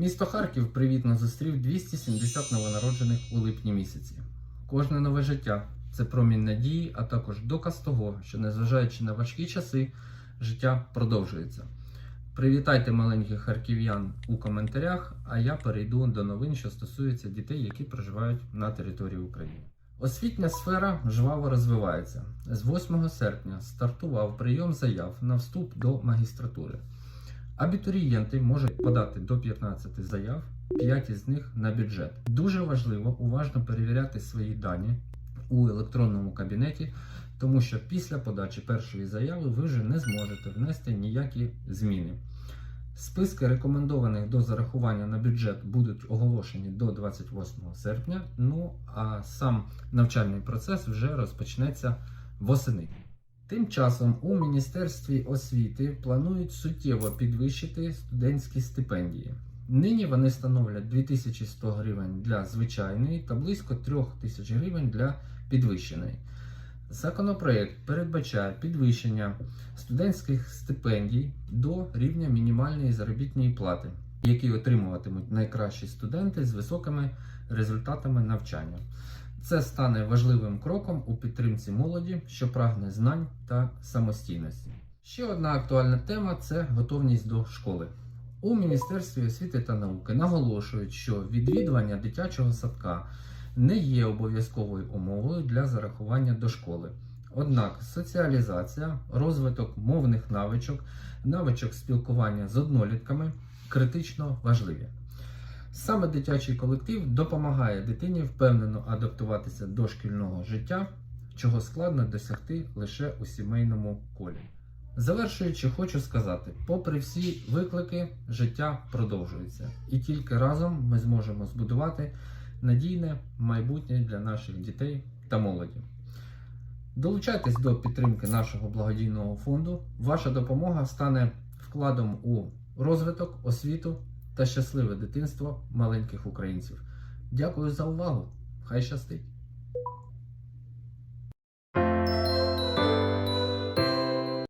Місто Харків привітно зустрів 270 новонароджених у липні місяці. Кожне нове життя це промінь надії, а також доказ того, що незважаючи на важкі часи, життя продовжується. Привітайте маленьких харків'ян у коментарях, а я перейду до новин, що стосуються дітей, які проживають на території України. Освітня сфера жваво розвивається. З 8 серпня стартував прийом заяв на вступ до магістратури. Абітурієнти можуть подати до 15 заяв, 5 із них на бюджет. Дуже важливо уважно перевіряти свої дані у електронному кабінеті, тому що після подачі першої заяви ви вже не зможете внести ніякі зміни. Списки рекомендованих до зарахування на бюджет будуть оголошені до 28 серпня. Ну а сам навчальний процес вже розпочнеться восени. Тим часом у Міністерстві освіти планують суттєво підвищити студентські стипендії. Нині вони становлять 2100 гривень для звичайної та близько 3000 гривень для підвищеної. Законопроект передбачає підвищення студентських стипендій до рівня мінімальної заробітної плати, які отримуватимуть найкращі студенти з високими результатами навчання. Це стане важливим кроком у підтримці молоді, що прагне знань та самостійності. Ще одна актуальна тема це готовність до школи. У Міністерстві освіти та науки наголошують, що відвідування дитячого садка не є обов'язковою умовою для зарахування до школи. Однак соціалізація, розвиток мовних навичок, навичок спілкування з однолітками критично важливі. Саме дитячий колектив допомагає дитині впевнено адаптуватися до шкільного життя, чого складно досягти лише у сімейному колі. Завершуючи, хочу сказати: попри всі виклики, життя продовжується, і тільки разом ми зможемо збудувати надійне майбутнє для наших дітей та молоді. Долучайтесь до підтримки нашого благодійного фонду. Ваша допомога стане вкладом у розвиток, освіту та щасливе дитинство маленьких українців. Дякую за увагу! Хай щастить!